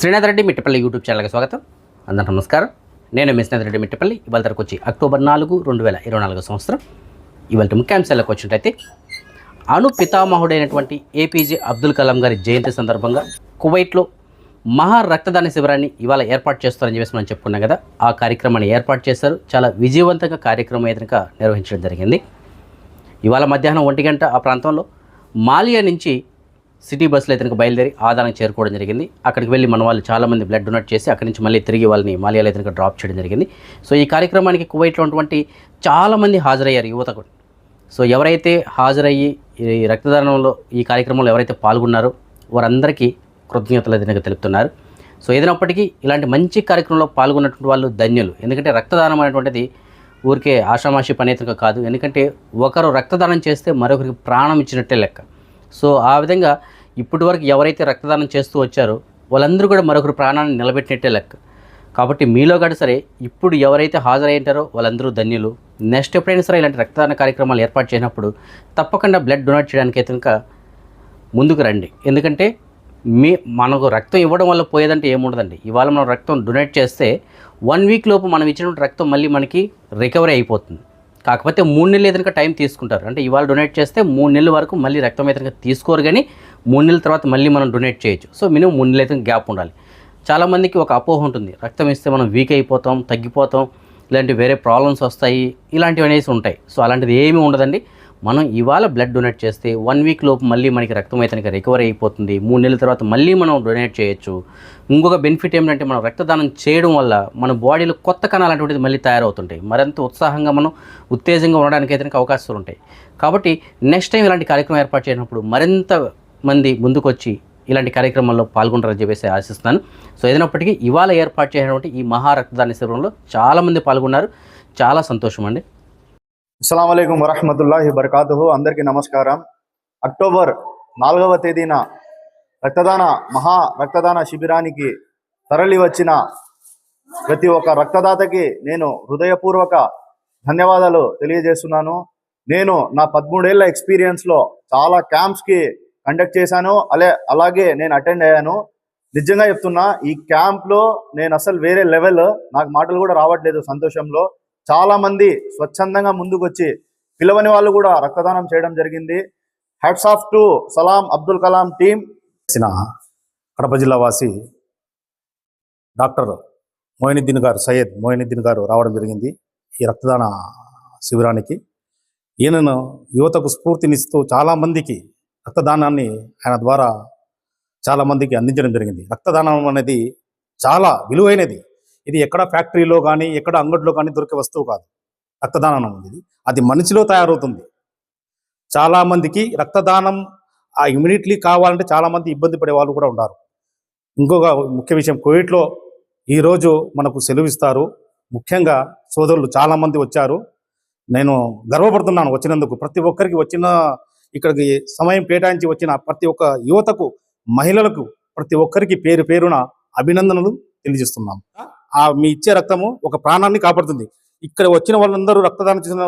Srinath Reddy Mittapalli YouTube ఛానల్కి స్వాగతం. అందరూ నమస్కారం. నేను మీ శ్రీనాథ్ రెడ్డి మిట్టపల్లి. ఇవాళ తరకు వచ్చి అక్టోబర్ నాలుగు రెండు వేల ఇరవై నాలుగు సంవత్సరం. ఇవాళ ముఖ్యాంశాలకు వచ్చినట్టయితే అణు పితామహుడైనటువంటి ఏపీజే అబ్దుల్ కలాం గారి జయంతి సందర్భంగా కువైట్లో మహా రక్తదాన శిబిరాన్ని ఇవాళ ఏర్పాటు చేస్తారని చెప్పేసి మనం చెప్పుకున్నాం కదా. ఆ కార్యక్రమాన్ని ఏర్పాటు చేశారు. చాలా విజయవంతంగా కార్యక్రమం ఏదైనా నిర్వహించడం జరిగింది. ఇవాళ మధ్యాహ్నం ఒంటి గంట ఆ ప్రాంతంలో మాలియా నుంచి సిటీ బస్సులో ఇతనికి బయలుదేరి ఆదానికి చేరుకోవడం జరిగింది. అక్కడికి వెళ్ళి మన వాళ్ళు చాలామంది బ్లడ్ డొనేట్ చేసి అక్కడి నుంచి మళ్ళీ తిరిగి వాళ్ళని మాలియాలో ఇతనికి డ్రాప్ చేయడం జరిగింది. సో ఈ కార్యక్రమానికి కువైట్లో ఉన్నటువంటి చాలామంది హాజరయ్యారు యువత కూడా సో ఎవరైతే హాజరయ్యి ఈ రక్తదానంలో ఈ కార్యక్రమంలో ఎవరైతే పాల్గొన్నారో వారందరికీ కృతజ్ఞతలు ఇతనికి తెలుపుతున్నారు. సో ఏదైనప్పటికీ ఇలాంటి మంచి కార్యక్రమంలో పాల్గొన్నటువంటి వాళ్ళు ధన్యులు. ఎందుకంటే రక్తదానం అనేటువంటిది ఊరికే ఆషామాషి పనేతక కాదు. ఎందుకంటే ఒకరు రక్తదానం చేస్తే మరొకరికి ప్రాణం ఇచ్చినట్టే లెక్క. సో ఆ విధంగా ఇప్పటి వరకు ఎవరైతే రక్తదానం చేస్తూ వచ్చారో వాళ్ళందరూ కూడా మరొకరు ప్రాణాన్ని నిలబెట్టినట్టే లెక్క. కాబట్టి మీలో కూడా సరే ఇప్పుడు ఎవరైతే హాజరయ్యారో వాళ్ళందరూ ధన్యులు. నెక్స్ట్ ఎప్పుడైనా సరే ఇలాంటి రక్తదాన కార్యక్రమాలు ఏర్పాటు చేసినప్పుడు తప్పకుండా బ్లడ్ డొనేట్ చేయడానికి అయితే కనుక ముందుకు రండి. ఎందుకంటే మీ మనకు రక్తం ఇవ్వడం వల్ల పోయేదంటే ఏముండదండి. ఇవాళ మనం రక్తం డొనేట్ చేస్తే వన్ వీక్ లోపు మనం ఇచ్చినటువంటి రక్తం మళ్ళీ మనకి రికవరీ అయిపోతుంది. కాకపోతే మూడు నెలలు ఏదైనా టైం తీసుకుంటారు. అంటే ఇవాళ డొనేట్ చేస్తే మూడు నెలల వరకు మళ్ళీ రక్తం ఏదైనా తీసుకోరు కానీ మూడు నెలల తర్వాత మళ్ళీ మనం డొనేట్ చేయొచ్చు. సో మినిమం మూడు నెలలు అయితే గ్యాప్ ఉండాలి. చాలామందికి ఒక అపోహ ఉంటుంది. రక్తం ఇస్తే మనం వీక్ అయిపోతాం తగ్గిపోతాం ఇలాంటి వేరే ప్రాబ్లమ్స్ వస్తాయి ఇలాంటివి అనేసి ఉంటాయి. సో అలాంటిది ఏమీ ఉండదండి. మనం ఇవాళ బ్లడ్ డొనేట్ చేస్తే వన్ వీక్ లోపు మళ్ళీ మనకి రక్తం అయితే రికవరీ అయిపోతుంది. మూడు నెలల తర్వాత మళ్ళీ మనం డొనేట్ చేయొచ్చు. ఇంకొక బెనిఫిట్ ఏమిటంటే మనం రక్తదానం చేయడం వల్ల మన బాడీలో కొత్త కణాలు అటువంటిది మళ్ళీ తయారవుతుంటాయి. మరింత ఉత్సాహంగా మనం ఉత్తేజంగా ఉండడానికి అయితే అవకాశాలు ఉంటాయి. కాబట్టి నెక్స్ట్ టైం ఇలాంటి కార్యక్రమం ఏర్పాటు చేసినప్పుడు మరింత మంది ముందుకొచ్చి ఇలాంటి కార్యక్రమాల్లో పాల్గొంటారని చెప్పేసి ఆశిస్తున్నాను. సో ఏదైనప్పటికీ ఇవాళ ఏర్పాటు చేసినటువంటి ఈ మహా రక్తదాన శిబిరంలో చాలామంది పాల్గొన్నారు. చాలా సంతోషం అండి. అస్సలం వరహమతుల్లాహి బర్కాతుహు అందరికీ నమస్కారం. అక్టోబర్ నాలుగవ తేదీన రక్తదాన మహా రక్తదాన శిబిరానికి తరలి వచ్చిన ప్రతి ఒక్క రక్తదాతకి నేను హృదయపూర్వక ధన్యవాదాలు తెలియజేస్తున్నాను. నేను నా పదమూడేళ్ళ ఎక్స్పీరియన్స్లో చాలా క్యాంప్స్కి కండక్ట్ చేశాను. అలే అలాగే నేను అటెండ్ అయ్యాను. నిజంగా చెప్తున్నా ఈ క్యాంప్లో నేను అసలు వేరే లెవెల్ నాకు మాటలు కూడా రావట్లేదు సంతోషంలో. చాలామంది స్వచ్ఛందంగా ముందుకొచ్చి పిలవని వాళ్ళు కూడా రక్తదానం చేయడం జరిగింది. Hats off to Salam Abdul Kalam team చేసిన కడప జిల్లా వాసి డాక్టర్ మోయినుద్దీన్ గారు సయ్యద్ మోయినుద్దీన్ గారు రావడం జరిగింది ఈ రక్తదాన శిబిరానికి. ఈయనను యువతకు స్ఫూర్తినిస్తూ చాలామందికి రక్తదానాన్ని ఆయన ద్వారా చాలామందికి అందించడం జరిగింది. రక్తదానం అనేది చాలా విలువైనది. ఇది ఎక్కడ ఫ్యాక్టరీలో కానీ ఎక్కడ అంగడిలో కానీ దొరికే వస్తువు కాదు. రక్తదానం ఇది అది మనిషిలో తయారవుతుంది. చాలామందికి రక్తదానం ఆ ఇమీడియట్లీ కావాలంటే చాలామంది ఇబ్బంది పడే వాళ్ళు కూడా ఉన్నారు. ఇంకొక ముఖ్య విషయం కోవిడ్లో ఈరోజు మనకు సెలవు ఇస్తారు ముఖ్యంగా సోదరులు చాలామంది వచ్చారు. నేను గర్వపడుతున్నాను వచ్చినందుకు. ప్రతి ఒక్కరికి వచ్చిన ఇక్కడికి సమయం కేటాయించి వచ్చిన ప్రతి ఒక్క యువతకు మహిళలకు ప్రతి ఒక్కరికి పేరు పేరున అభినందనలు తెలియజేస్తున్నాము ఆ మీ ఇచ్చే రక్తము ఒక ప్రాణాన్ని కాపాడుతుంది. ఇక్కడ వచ్చిన వాళ్ళందరూ రక్తదానం చేసిన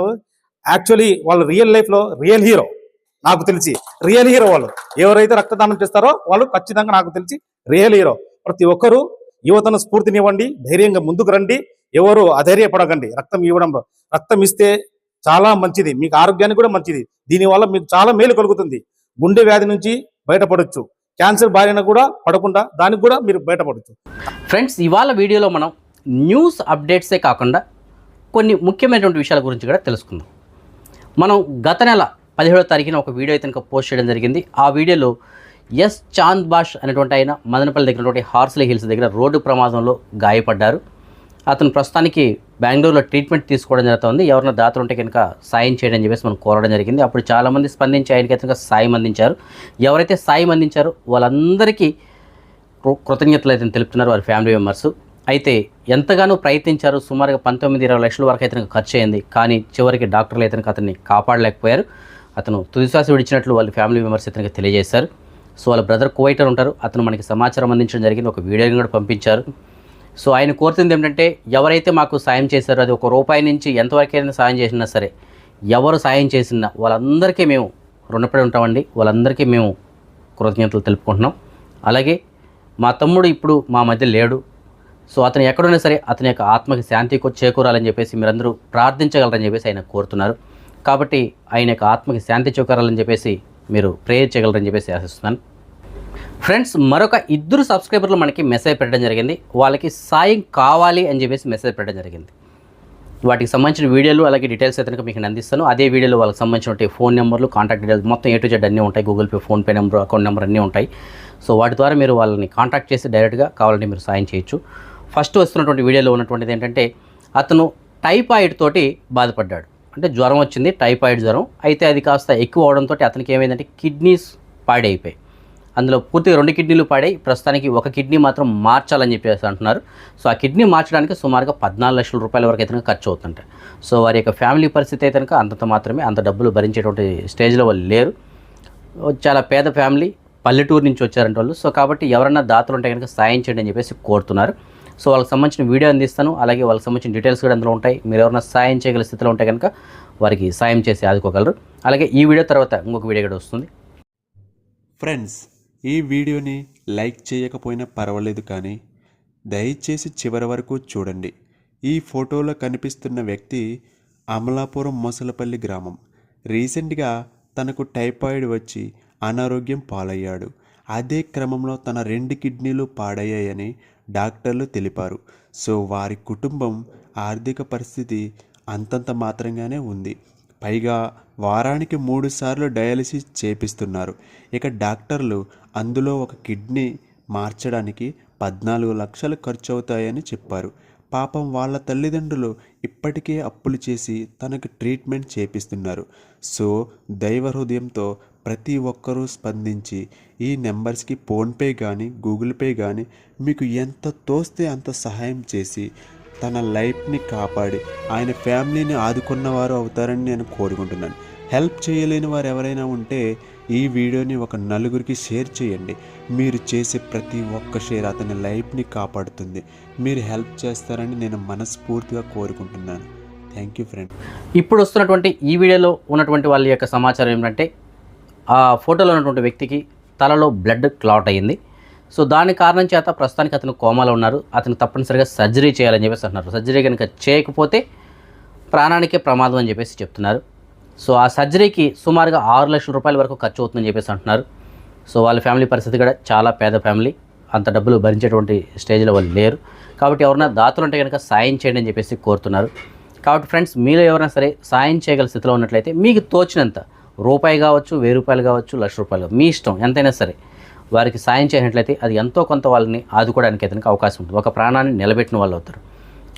యాక్చువల్లీ వాళ్ళు రియల్ లైఫ్లో రియల్ హీరో నాకు తెలిసి రియల్ హీరో వాళ్ళు. ఎవరైతే రక్తదానం చేస్తారో వాళ్ళు ఖచ్చితంగా నాకు తెలిసి రియల్ హీరో ప్రతి ఒక్కరూ యువతను స్ఫూర్తినివ్వండి ధైర్యంగా ముందుకు రండి. ఎవరు అధైర్యపడకండి. రక్తం ఇవ్వడంలో రక్తం ఇస్తే చాలా మంచిది. మీకు ఆరోగ్యానికి కూడా మంచిది. దీనివల్ల మీకు చాలా మేలు కలుగుతుంది. గుండె వ్యాధి నుంచి బయటపడొచ్చు. క్యాన్సర్ బారిన కూడా పడకుండా దానికి కూడా మీరు బయటపడుతుంది ఫ్రెండ్స్ ఇవాళ వీడియోలో మనం న్యూస్ అప్డేట్సే కాకుండా కొన్ని ముఖ్యమైనటువంటి విషయాల గురించి కూడా తెలుసుకుందాం. మనం గత నెల పదిహేడో తారీఖున ఒక వీడియో అయితే పోస్ట్ చేయడం జరిగింది. ఆ వీడియోలో ఎస్ చాంద్ బాష్ అనేటువంటి ఆయన మదనపల్లి దగ్గర హార్స్లీ హిల్స్ దగ్గర రోడ్డు ప్రమాదంలో గాయపడ్డారు. అతను ప్రస్తుతానికి బెంగళూరులో ట్రీట్మెంట్ తీసుకోవడం జరుగుతుంది. ఎవరైనా దాతలు ఉంటే కనుక సాయం చేయడం అని చెప్పేసి మనం కోరడం జరిగింది. అప్పుడు చాలామంది స్పందించి ఆయనకి కనుక సాయం అందించారు. ఎవరైతే సాయం అందించారో వాళ్ళందరికీ కృ- కృతజ్ఞతలు అయితే తెలుపుతున్నారు వారి ఫ్యామిలీ మెంబర్స్. అయితే ఎంతగానో ప్రయత్నించారు. సుమారుగా పంతొమ్మిది ఇరవై లక్షల వరకు అయితే ఖర్చు అయింది. కానీ చివరికి డాక్టర్లు అయితే అతన్ని కాపాడలేకపోయారు. అతను తుదిశ్వాస విడిచినట్లు వాళ్ళ ఫ్యామిలీ మెంబర్స్ అయితే తెలియజేశారు. సో వాళ్ళ బ్రదర్ కువైటర్ ఉంటారు. అతను మనకి సమాచారం అందించడం జరిగింది. ఒక వీడియోని కూడా పంపించారు. సో ఆయన కోరుతుంది ఏంటంటే ఎవరైతే మాకు సాయం చేశారో అది ఒక రూపాయి నుంచి ఎంతవరకైనా సాయం చేసినా సరే ఎవరు సాయం చేసినా వాళ్ళందరికీ మేము రుణపడి ఉంటామండి. వాళ్ళందరికీ మేము కృతజ్ఞతలు తెలుపుకుంటున్నాం. అలాగే మా తమ్ముడు ఇప్పుడు మా మధ్య లేడు. సో అతను ఎక్కడున్నా సరే అతని యొక్క ఆత్మకి శాంతి చేకూరాలని చెప్పేసి మీరందరూ ప్రార్థించగలరని చెప్పేసి ఆయన కోరుతున్నారు. కాబట్టి ఆయన యొక్క ఆత్మకి శాంతి చేకూరాలని చెప్పేసి మీరు ప్రేయర్ చేయగలరని చెప్పేసి ఆశిస్తున్నాను. ఫ్రెండ్స్ మరొక ఇద్దరు సబ్స్క్రైబర్లు మనకి మెసేజ్ పెట్టడం జరిగింది. వాళ్ళకి సాయం కావాలి అని చెప్పేసి మెసేజ్ పెట్టడం జరిగింది. వాటికి సంబంధించిన వీడియోలు అలాగే డీటెయిల్స్ అయితే మీకు అందిస్తాను. అదే వీడియోలో వాళ్ళకి సంబంధించిన ఫోన్ నెంబర్లు కాంటాక్ట్ డీటెయిల్స్ మొత్తం ఏ టు జెడ్ అన్నీ ఉంటాయి. Google Pay PhonePe number account number అన్నీ ఉంటాయి. సో వాటి ద్వారా మీరు వాళ్ళని కాంటాక్ట్ చేసి డైరెక్ట్గా కావాలంటే మీరు సాయం చేయొచ్చు. ఫస్ట్ వస్తున్నటువంటి వీడియోలో ఉన్నటువంటిది ఏంటంటే అతను టైఫాయిడ్ తోటి బాధపడ్డాడు. అంటే జ్వరం వచ్చింది టైఫాయిడ్ జ్వరం. అయితే అది కాస్త ఎక్కువ అవడంతో అతనికి ఏమైందంటే కిడ్నీస్ పాడైపోయాయి. అందులో పూర్తిగా రెండు కిడ్నీలు పాడాయి. ప్రస్తుతానికి ఒక కిడ్నీ మాత్రం మార్చాలని చెప్పేసి అంటున్నారు. సో ఆ కిడ్నీ మార్చడానికి సుమారుగా పద్నాలుగు లక్షల రూపాయల వరకు అయితే ఖర్చు అవుతుంటాయి సో వారి యొక్క ఫ్యామిలీ పరిస్థితి అయితే కనుక అంతంత మాత్రమే అంత డబ్బులు భరించేటువంటి స్టేజ్లో వాళ్ళు లేరు. చాలా పేద ఫ్యామిలీ పల్లెటూరు నుంచి వచ్చారంట వాళ్ళు. సో కాబట్టి ఎవరన్నా దాతలు ఉంటే కనుక సాయం చేయండి అని చెప్పేసి కోరుతున్నారు. సో వాళ్ళకి సంబంధించిన వీడియో అందిస్తాను. అలాగే వాళ్ళకి సంబంధించిన డీటెయిల్స్ కూడా అందులో ఉంటాయి. మీరు ఎవరైనా సాయం చేయగల స్థితిలో ఉంటే కనుక వారికి సాయం చేసి ఆదుకోగలరు. అలాగే ఈ వీడియో తర్వాత ఇంకొక వీడియో కూడా వస్తుంది. ఫ్రెండ్స్ ఈ వీడియోని లైక్ చేయకపోయినా పర్వాలేదు కానీ దయచేసి చివరి వరకు చూడండి. ఈ ఫోటోలో కనిపిస్తున్న వ్యక్తి అమలాపురం మొసలపల్లి గ్రామం. రీసెంట్గా తనకు టైఫాయిడ్ వచ్చి అనారోగ్యం పాలయ్యాడు. అదే క్రమంలో తన రెండు కిడ్నీలు పాడయ్యాయని డాక్టర్లు తెలిపారు. సో వారి కుటుంబం ఆర్థిక పరిస్థితి అంతంత మాత్రంగానే ఉంది. పైగా వారానికి మూడు సార్లు డయాలసిస్ చేపిస్తున్నారు. ఇక డాక్టర్లు అందులో ఒక కిడ్నీ మార్చడానికి పద్నాలుగు లక్షలు ఖర్చు అవుతాయని చెప్పారు. పాపం వాళ్ళ తల్లిదండ్రులు ఇప్పటికే అప్పులు చేసి తనకు ట్రీట్మెంట్ చేపిస్తున్నారు. సో దైవ హృదయంతో ప్రతి ఒక్కరూ స్పందించి ఈ నెంబర్స్కి ఫోన్పే కానీ గూగుల్ పే కానీ మీకు ఎంత తోస్తే అంత సహాయం చేసి తన లైఫ్ని కాపాడి ఆయన ఫ్యామిలీని ఆదుకున్నవారు అవుతారని నేను కోరుకుంటున్నాను. హెల్ప్ చేయలేని వారు ఎవరైనా ఉంటే ఈ వీడియోని ఒక నలుగురికి షేర్ చేయండి. మీరు చేసే ప్రతి ఒక్క షేర్ అతని లైఫ్ని కాపాడుతుంది. మీరు హెల్ప్ చేస్తారని నేను మనస్ఫూర్తిగా కోరుకుంటున్నాను. Thank you friend. ఇప్పుడు వస్తున్నటువంటి ఈ వీడియోలో ఉన్నటువంటి వాళ్ళ యొక్క సమాచారం ఏంటంటే ఆ ఫోటోలో ఉన్నటువంటి వ్యక్తికి తలలో బ్లడ్ క్లాట్ అయ్యింది సో దాని కారణం చేత ప్రస్తుతానికి అతను కోమాలో ఉన్నారు. అతను తప్పనిసరిగా సర్జరీ చేయాలని చెప్పేసి అంటున్నారు. సర్జరీ కనుక చేయకపోతే ప్రాణానికే ప్రమాదం అని చెప్పేసి చెప్తున్నారు. సో ఆ సర్జరీకి సుమారుగా ఆరు లక్షల రూపాయల వరకు ఖర్చు అవుతుందని చెప్పేసి అంటున్నారు. సో వాళ్ళ ఫ్యామిలీ పరిస్థితి కూడా చాలా పేద ఫ్యామిలీ. అంత డబ్బులు భరించేటువంటి స్టేజ్లో వాళ్ళు లేరు. కాబట్టి ఎవరైనా దాతలు ఉంటే కనుక సాయం చేయండి అని చెప్పేసి కోరుతున్నారు. కాబట్టి ఫ్రెండ్స్ మీలో ఎవరైనా సరే సాయం చేయగల స్థితిలో ఉన్నట్లయితే మీకు తోచినంత రూపాయి కావచ్చు వెయ్యి రూపాయలు కావచ్చు లక్ష రూపాయలు మీ ఇష్టం ఎంతైనా సరే వారికి సాయం చేసినట్లయితే అది ఎంతో కొంత వాళ్ళని ఆదుకోవడానికి అతనికి అవకాశం ఉంటుంది. ఒక ప్రాణాన్ని నిలబెట్టిన వాళ్ళు అవుతారు.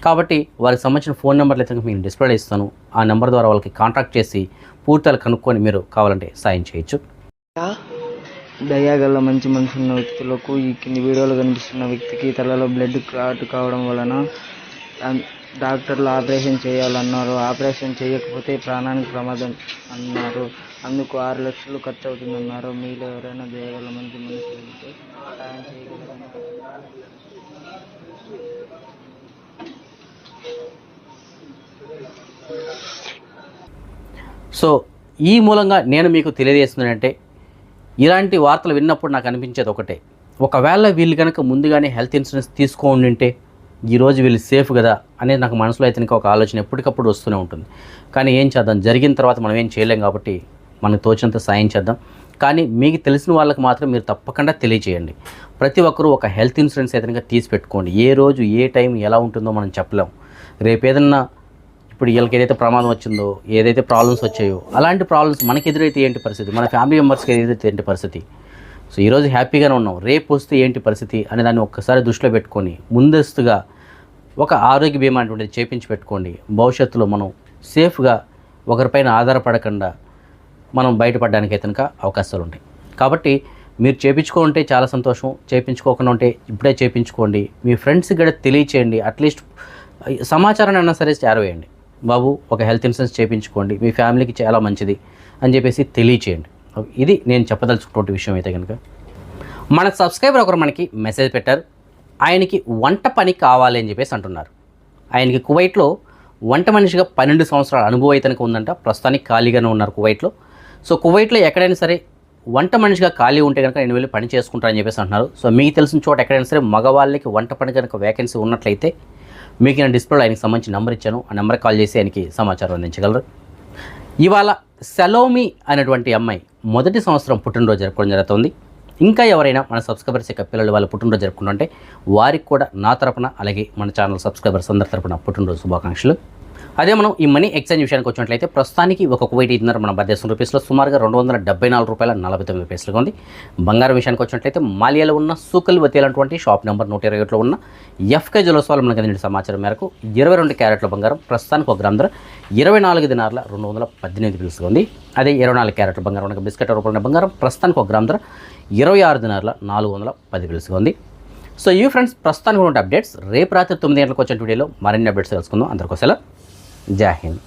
కాబట్టి వారికి సంబంధించిన ఫోన్ నెంబర్లు అయితే మీకు డిస్ప్లే ఇస్తాను. ఆ నెంబర్ ద్వారా వాళ్ళకి కాంటాక్ట్ చేసి పూర్తిగా కనుక్కొని మీరు కావాలంటే సాయం చేయొచ్చు. దయాగల మంచి మనసు ఉన్న వ్యక్తులకు ఈ కింది వీడియోలో కనిపిస్తున్న వ్యక్తికి తలలో బ్లడ్ క్లాట్ కావడం వలన డాక్టర్లు ఆపరేషన్ చేయాలన్నారు. ఆపరేషన్ చేయకపోతే ప్రాణానికి ప్రమాదం అన్నారు. అందుకు ఆరు లక్షలు ఖర్చు అవుతుందన్నారు మీలో ఎవరైనా దయగల మంచి మనిషి ఉంటే సాయం చేయగలరు. సో ఈ మూలంగా నేను మీకు తెలియజేస్తున్నానంటే ఇలాంటి వార్తలు విన్నప్పుడు నాకు అనిపించేది ఒకటే. ఒకవేళ వీళ్ళు కనుక ముందుగానే హెల్త్ ఇన్సూరెన్స్ తీసుకోండి ఉంటే ఈరోజు వీళ్ళు సేఫ్ కదా అనేది నాకు మనసులో అయితే ఒక ఆలోచన ఎప్పటికప్పుడు వస్తూనే ఉంటుంది. కానీ ఏం చేద్దాం? జరిగిన తర్వాత మనం ఏం చేయలేం కాబట్టి మనకు తోచినంత సాయం చేద్దాం. కానీ మీకు తెలిసిన వాళ్ళకి మాత్రం మీరు తప్పకుండా తెలియచేయండి ప్రతి ఒక్కరూ ఒక హెల్త్ ఇన్సూరెన్స్ అయితే తీసిపెట్టుకోండి. తీసి పెట్టుకోండి ఏ రోజు ఏ టైం ఎలా ఉంటుందో మనం చెప్పలేం. రేపు ఏదన్నా ఇప్పుడు వీళ్ళకి ఏదైతే ప్రమాదం వచ్చిందో ఏదైతే ప్రాబ్లమ్స్ వచ్చాయో అలాంటి ప్రాబ్లమ్స్ మనకి ఎదురైతే ఏంటి పరిస్థితి? మన ఫ్యామిలీ మెంబర్స్కి ఎదురైతే ఏంటి పరిస్థితి? సో ఈరోజు హ్యాపీగానే ఉన్నాం. రేపు వస్తే ఏంటి పరిస్థితి అనే దాన్ని ఒక్కసారి దృష్టిలో పెట్టుకొని ముందస్తుగా ఒక ఆరోగ్య బీమా అటువంటిది చేపించి పెట్టుకోండి. భవిష్యత్తులో మనం సేఫ్గా ఒకరిపైన ఆధారపడకుండా మనం బయటపడడానికి అయితే కనుక అవకాశాలు ఉంటాయి కాబట్టి మీరు చేపించుకుంటే చాలా సంతోషం చేపించుకోకుండా ఉంటే ఇప్పుడే చేపించుకోండి. మీ ఫ్రెండ్స్కి కూడా తెలియచేయండి. అట్లీస్ట్ సమాచారాన్ని అయినా సరే చేరవేయండి బాబు ఒక హెల్త్ ఇన్సూరెన్స్ చేయించుకోండి మీ ఫ్యామిలీకి చాలా మంచిది అని చెప్పేసి తెలియచేయండి. ఇది నేను చెప్పదలుచుకున్నటువంటి విషయం అయితే కనుక. మన సబ్స్క్రైబర్ ఒకరు మనకి మెసేజ్ పెట్టారు. ఆయనకి వంట పని కావాలి అని చెప్పేసి అంటున్నారు. ఆయనకి కువైట్లో వంట మనిషిగా పన్నెండు సంవత్సరాల అనుభవం అయితే ఉందంట. ప్రస్తుతానికి ఖాళీగానే ఉన్నారు కువైట్లో. సో కువైట్లో ఎక్కడైనా సరే వంట మనిషిగా ఖాళీ ఉంటే కనుక నేను వెళ్ళి పని చేసుకుంటానని చెప్పేసి అంటున్నారు. సో మీకు తెలిసిన చోట ఎక్కడైనా సరే మగవాళ్ళకి వంట పని కనుక వేకెన్సీ ఉన్నట్లయితే మీకు నేను డిస్ప్లేలో ఆయనకి సంబంధించి నెంబర్ ఇచ్చాను. ఆ నెంబర్ కాల్ చేసి ఆయనకి సమాచారం అందించగలరు. ఇవాళ సెలోమి అనేటువంటి అమ్మాయి మొదటి సంవత్సరం పుట్టినరోజు జరుపుకోవడం జరుగుతుంది. ఇంకా ఎవరైనా మన సబ్స్క్రైబర్స్ యొక్క పిల్లలు వాళ్ళ పుట్టినరోజు జరుపుకుంటుంటే వారికి కూడా నా తరపున అలాగే మన ఛానల్ సబ్స్క్రైబర్స్ అందరి తరపున పుట్టినరోజు శుభాకాంక్షలు. అదే మనం ఈ మనీ ఎక్స్చేంజ్ విషయానికి వచ్చినట్లయితే ప్రస్తుతానికి ఒక కువైట్ ఇద్దరు మన భారతదేశం రూపీస్లో సుమారుగా రెండు వందల డెబ్బై నాలుగు రూపాయల నలభై తొమ్మిది పైసలుగా ఉంది. బంగారం విషయానికి వచ్చినట్లయితే మాలియాలో ఉన్న సూకల్ వతీలటువంటి షాప్ నెంబర్ నూట ఇరవై ఒకటిలో ఉన్న ఎఫ్కే జ్యువెల్స్ మనకి మనకు అందిన సమాచారం మేరకు ఇరవై రెండు క్యారెట్ల బంగారం ప్రస్తుతానికి ఒక గ్రామ ధర ఇరవై నాలుగు దినార్ల రెండు వందల పద్దెనిమిది పిలుసుగా ఉంది. అదే ఇరవై నాలుగు క్యారెట్ల బంగారం మనకు బిస్కెట్ రూపంలో బంగారం ప్రస్తుతానికి ఒక గ్రామ ధర ఇరవై ఆరు దినార్ల నాలుగు వందల పది పిలుసుగా ఉంది. సో ఈ ఫ్రెండ్స్ ప్రస్తుతానికి ఉన్న అప్డేట్స్. రేపు రాత్రి తొమ్మిది గంటలకు వచ్చిన వీడియోలో మరిన్ని అప్డేట్స్ తెలుసుకుందాం. అందరికోసం Jai Hind.